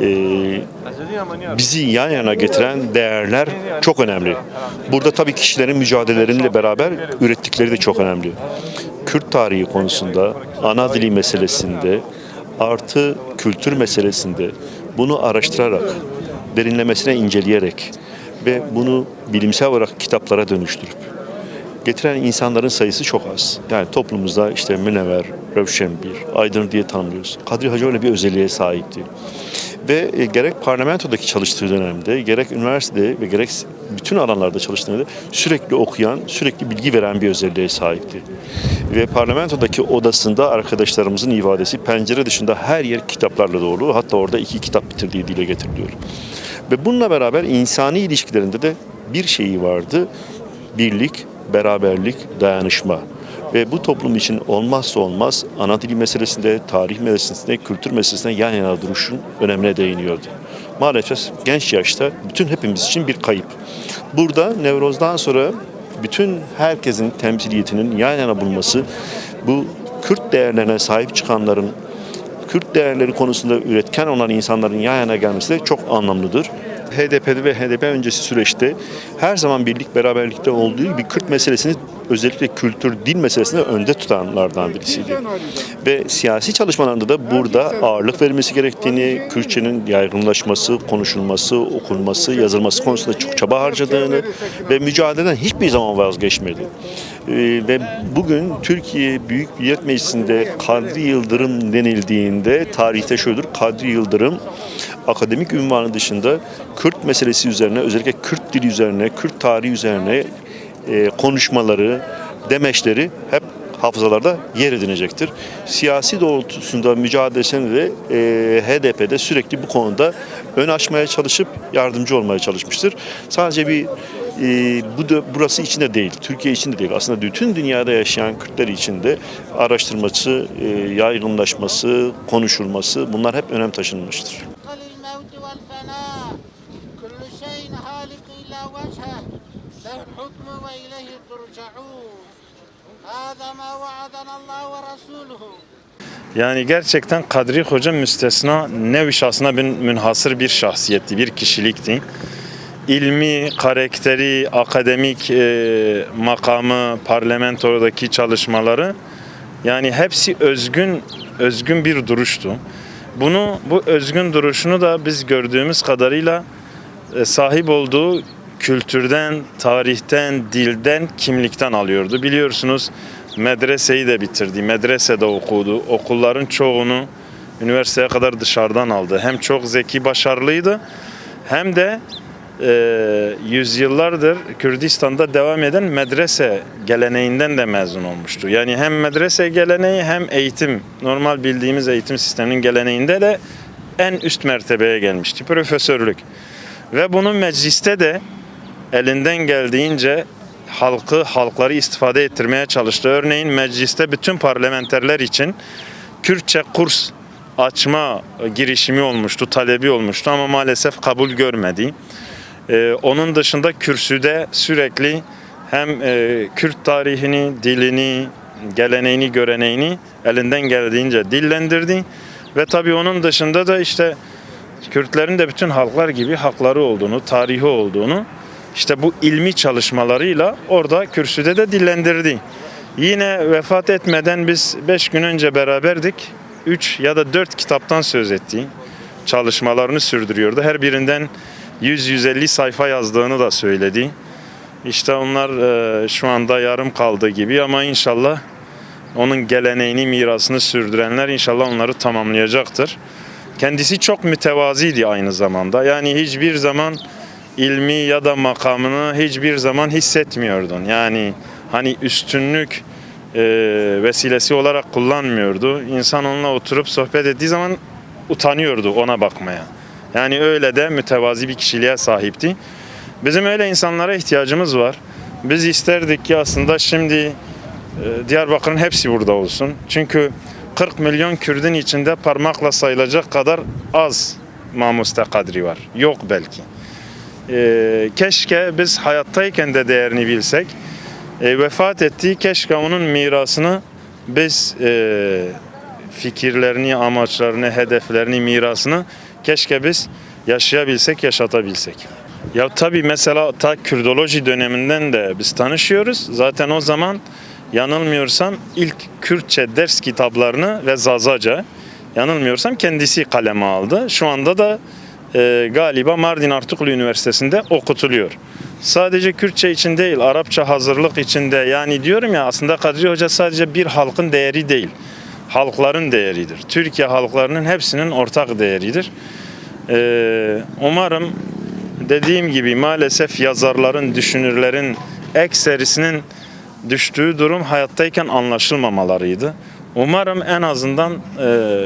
e, bizi yan yana getiren değerler çok önemli. Burada tabii kişilerin mücadeleleriyle beraber ürettikleri de çok önemli. Kürt tarihi konusunda, ana dili meselesinde, artı kültür meselesinde bunu araştırarak, derinlemesine inceleyerek ve bunu bilimsel olarak kitaplara dönüştürüp getiren insanların sayısı çok az. Yani toplumumuzda işte Münevver, Rövşenbir, Aydın diye tanımlıyoruz. Kadri Hacı öyle bir özelliğe sahipti. Ve e, gerek parlamentodaki çalıştığı dönemde, gerek üniversitede ve gerek bütün alanlarda çalıştığında sürekli okuyan, sürekli bilgi veren bir özelliğe sahipti. Ve parlamentodaki odasında arkadaşlarımızın ifadesi pencere dışında her yer kitaplarla dolu. Hatta orada iki kitap bitirdiği dile getiriliyor. Ve bununla beraber insani ilişkilerinde de bir şeyi vardı. Birlik, beraberlik, dayanışma. Ve bu toplum için olmazsa olmaz ana dili meselesinde, tarih meselesinde, kültür meselesinde yan yana duruşun önemine değiniyordu. Maalesef genç yaşta bütün hepimiz için bir kayıp. Burada Nevroz'dan sonra bütün herkesin temsiliyetinin yan yana bulunması, bu Kürt değerlerine sahip çıkanların Kürt değerleri konusunda üretken olan insanların yan yana gelmesi de çok anlamlıdır. HDP'de ve HDP öncesi süreçte her zaman birlik beraberlikte olduğu gibi Kürt meselesini özellikle kültür, dil meselesini önde tutanlardan birisiydi. Ve siyasi çalışmalarında da burada ağırlık verilmesi gerektiğini, Kürtçenin yaygınlaşması, konuşulması, okunması, yazılması konusunda çok çaba harcadığını ve mücadeleden hiçbir zaman vazgeçmedi. Ee, ve bugün Türkiye Büyük Millet Meclisi'nde Kadri Yıldırım denildiğinde tarihte şudur, Kadri Yıldırım akademik ünvanı dışında Kürt meselesi üzerine, özellikle Kürt dili üzerine, Kürt tarihi üzerine e, konuşmaları, demeçleri hep hafızalarda yer edinecektir. Siyasi doğrultusunda mücadelesini de e, HDP'de sürekli bu konuda ön açmaya çalışıp yardımcı olmaya çalışmıştır. Sadece bir e, bu da burası için de değil, Türkiye için de değil. Aslında bütün dünyada yaşayan Kürtler için de araştırması, e, yaygınlaşması, konuşulması bunlar hep önem taşınmıştır. Yani gerçekten Kadri Hoca müstesna nevi şahsına münhasır bir şahsiyetti, bir kişilikti. İlmi, karakteri, akademik e, makamı, parlamentodaki çalışmaları yani hepsi özgün özgün bir duruştu. Bunu bu özgün duruşunu da biz gördüğümüz kadarıyla e, sahip olduğu kültürden, tarihten, dilden, kimlikten alıyordu. Biliyorsunuz medreseyi de bitirdi. Medresede okudu. Okulların çoğunu üniversiteye kadar dışarıdan aldı. Hem çok zeki, başarılıydı hem de e, yüzyıllardır Kürdistan'da devam eden medrese geleneğinden de mezun olmuştu. Yani hem medrese geleneği hem eğitim, normal bildiğimiz eğitim sisteminin geleneğinde de en üst mertebeye gelmişti. Profesörlük. Ve bunu mecliste de elinden geldiğince halkı, halkları istifade ettirmeye çalıştı. Örneğin mecliste bütün parlamenterler için Kürtçe kurs açma girişimi olmuştu, talebi olmuştu ama maalesef kabul görmedi. Ee, onun dışında kürsüde sürekli hem e, Kürt tarihini, dilini, geleneğini, göreneğini elinden geldiğince dillendirdi. Ve tabii onun dışında da işte Kürtlerin de bütün halklar gibi hakları olduğunu, tarihi olduğunu işte bu ilmi çalışmalarıyla orada kürsüde de dillendirdi. Yine vefat etmeden biz 5 gün önce beraberdik. 3 ya da 4 kitaptan söz etti. Çalışmalarını sürdürüyordu. Her birinden 100-150 sayfa yazdığını da söyledi. İşte onlar e, şu anda yarım kaldı gibi ama inşallah onun geleneğini, mirasını sürdürenler inşallah onları tamamlayacaktır. Kendisi çok mütevaziydi aynı zamanda. Yani hiçbir zaman ilmi ya da makamını hiçbir zaman hissetmiyordun. Yani hani üstünlük e, vesilesi olarak kullanmıyordu. İnsan onunla oturup sohbet ettiği zaman utanıyordu ona bakmaya. Yani öyle de mütevazi bir kişiliğe sahipti. Bizim öyle insanlara ihtiyacımız var. Biz isterdik ki aslında şimdi e, Diyarbakır'ın hepsi burada olsun. Çünkü 40 milyon Kürdün içinde parmakla sayılacak kadar az Mamuste Kadri var. Yok belki. Ee, keşke biz hayattayken de değerini bilsek. E, vefat etti. Keşke onun mirasını biz e, fikirlerini, amaçlarını, hedeflerini, mirasını Keşke biz yaşayabilsek, yaşatabilsek. Ya tabii mesela ta Kürdoloji döneminden de biz tanışıyoruz. Zaten o zaman yanılmıyorsam ilk Kürtçe ders kitaplarını ve Zazaca yanılmıyorsam kendisi kaleme aldı. Şu anda da e, galiba Mardin Artuklu Üniversitesi'nde okutuluyor. Sadece Kürtçe için değil, Arapça hazırlık için de yani diyorum ya aslında Kadri Hoca sadece bir halkın değeri değil, halkların değeridir. Türkiye halklarının hepsinin ortak değeridir. Ee, umarım dediğim gibi maalesef yazarların, düşünürlerin ekserisinin düştüğü durum hayattayken anlaşılmamalarıydı. Umarım en azından e,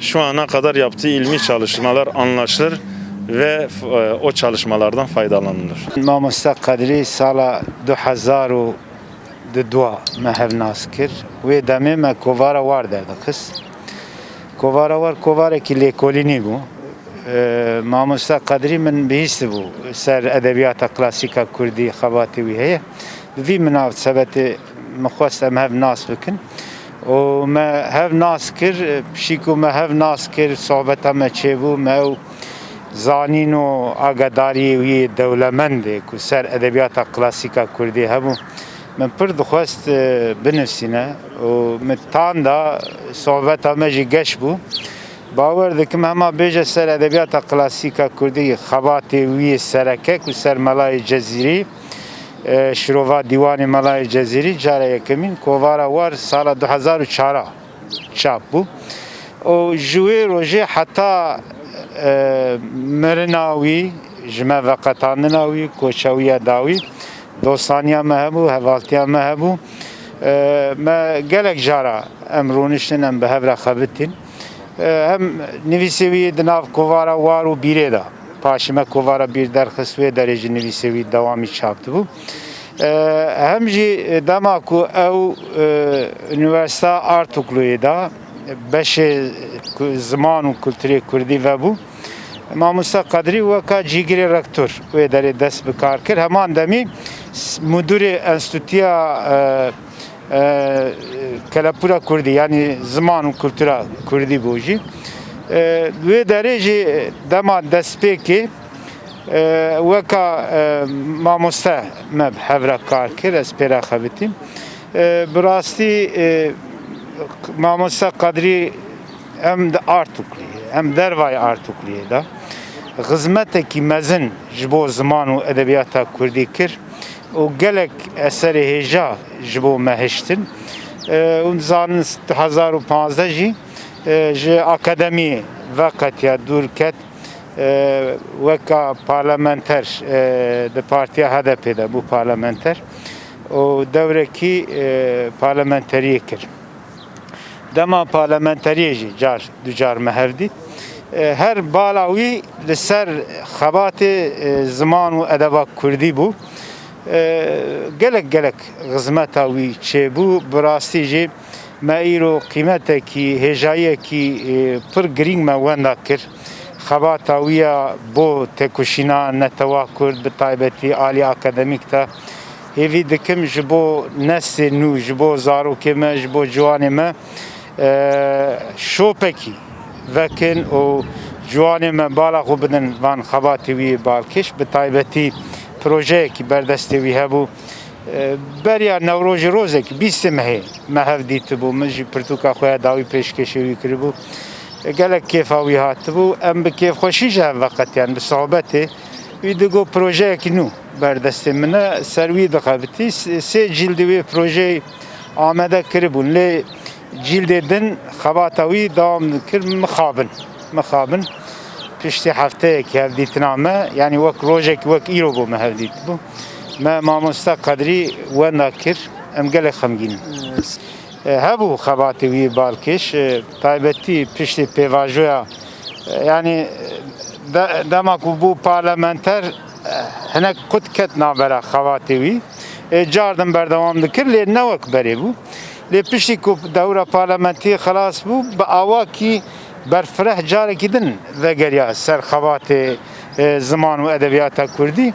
şu ana kadar yaptığı ilmi çalışmalar anlaşılır ve e, o çalışmalardan faydalanılır. Namusta kadri sala 2000 di dua me hevnas kir. Wê demê me kovara war derdixist. Kovara war kovarekî lêkolînî bû. Mamosta ee, Qadrî min bihîstî bû ser edebiyata klasîka Kurdî xebatî wî heye. Vî min nav sebetê mixwest em hev nas bikin. û me hev nas kir, pişîk me hev nas sohbeta me çêbû me ew zanîn û agadariyê wî ku ser edebiyata klasîka Kurdî hebû. من پر دخواست بنووسینە و متاندا سۆڤەتە مەژی گەشت بوو باوەەر دکم هەما بێژە سەر ئەدەبیاتە کلاسیکا کوردی خەباتی وی سەرەکەک و سەر مەلای جەزیری شرۆڤ دیوانی مەلای جەزیری جارە یەکەمین کۆوارە وەر ساڵە 2004 چاپ بوو و ژوێ ڕۆژێ حتا مرناوی جمە vەقەتانناوی کۆچەویە داوی دۆستانیا me hebû hevaltiya me hebû me gelek jara em rûniştin em bi hevra xebitin hem nivîsêwî di nav kovara war û bîrê da paşî me kovara bîr derxist wê derê jî nivîsêwî dewamî çaptibû hem jî dema ku ew Üniversita Artukluyê da beşê ziman û kulturê Kurdî vebû Mamosta Qedrî weka cîgirê rektor wê derê dest bi kar kir heman demî müdürê enstitûya Kelepura Kurdî yanî ziman û kultura Kurdî bû jî wê derê jî dema destpêkê weka mamoste me hevra kar kir ez xebitîm bi rastî mamosta Qedrî em di Artukliyê em dervayê Artukliyê da. Xizmetekî mezin ji bo edebiyata Kurdî kir û gelek eserê hêja ji bo me hiştin û zanin 2015 jî ji akademiyê veqetiya dûr ket weka parlamenter di partiya HDP de bû parlamenter. Û dewrekî parlamenteriyê kir. Dema parlamenteriyê jî car du car me hev dît her bala wî li ser xebatê ziman û edeba Kurdî bû gelek gelek xizmeta wî çêbû bi rastî jî me îro qîmetekî hêjayiyekî pir girîng me wenda kir. Xebata wî ya bo têkoşîna netewa Kurd bi taybetî alî akademîk de hêvî dikim ji bo neslê nû ji bo zarokê me bo ciwanê me. Şopekî vekin û ciwanê me bala xwe bidin van xebatê wî balkêş bi taybetî projeyekî berdestê wî hebû beriya newrojî rozekî bîstê mehê. Me hev dîtibû min jî pirtûka xwe ya dawî pêşkêşê wî kiribû gelek kêfa wî hatibû em bi kêfxweşî ji hev veqetiyan bi sohbetê wî digo projeyekî nû berdestê min e ser wî dixebitî sê cîldî wê projeyê amede kiribûn lê cîldê din xebata wî dawam dikir mixabin mixabin piştî hefteyekî hevdîtina me yanî wek rojekî wek îro bû me hevdîtibû me mamosta Qedrî wenda kir em gelek xemgînin hebû xebatê wî balkêş taybetî piştî pêvajoya yanî dema ku bû parlamenter hinek qut ket navbera xebatê wî car din berdewam dikir lê newek berê bû lê piştî ku dewra parlamentiyê xelas bû bi awakî berfireh carekî din vegeriya ser xebatê ziman û edebiyata Kurdî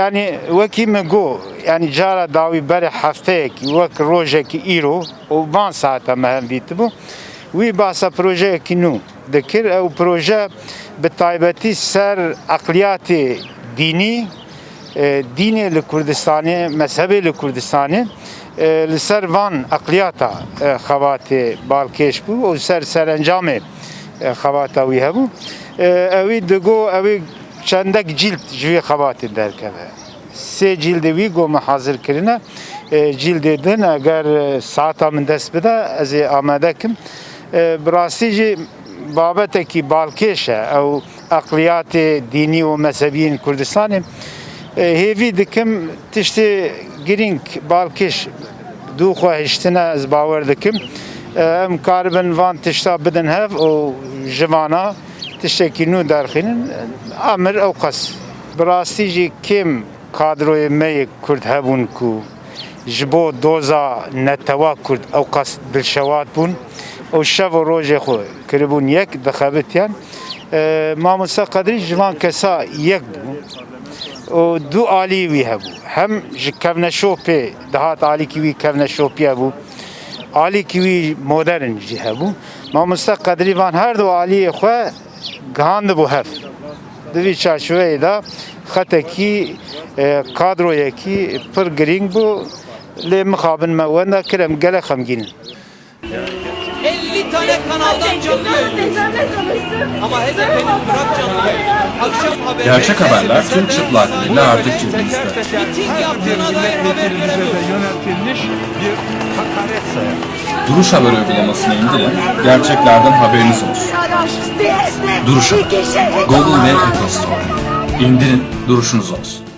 yani wekî min got yani cara dawî berê hefteyekî wek rojekî îro û van saeta me hev dîtibû wî basa projeyekî nû dikir ew proje bi ser eqliyatê dînî e, dînê li Kurdistanê mezhebê li Kurdistanê e, li ser van eqliyata e, xebatê balkêş bû û ser serencamê e, xebata wî hebû E, ê digo ê çendek cilt ji wê xebatê derkeve sê cildê wî got me hazir kirine E, cildê din eger e, saata min dest bide ez ê amade kim E, bi rastî jî babetekî balkêş e ew eqliyatê dînî û mezhebiyên e, hêvî dikim tiştê girîng balkêş dû xwe hiştine ez bawer dikim. E, em karibin van tişta bidin hev û ji vana tiştekî nû derxînin. Amir ew qas bi rastî jî kêm kadroyê me yê Kurd hebûn ku ji bo doza netewa Kurd ew qas dilşewat bûn. Û şev û rojê xwe Ji van kesa yek bû û du alî wî hebû hem ji kevneşopê dihat alîkî wî kevneşopî hebû alîkî wî modern jî hebû Mamosta Qedrî van her du aliyê xwe gihand hev di vî çarşiveyê de xetekî e, kadroyekî pir girîng bû lê mixabin me wenda kir em gelek xemgînin 50 tane kanaldan canlı yayınlıyoruz. Ama HDP'nin Irak canlı. Akşam haberleri. Gerçek haberler tüm çıplaklığıyla artık cebinizde. Miting yaptığına dair haber veremiyoruz. Duruş Haber uygulamasını indirin, gerçeklerden haberiniz olsun. Duruş Google ve Apple Store. İndirin, duruşunuz olsun.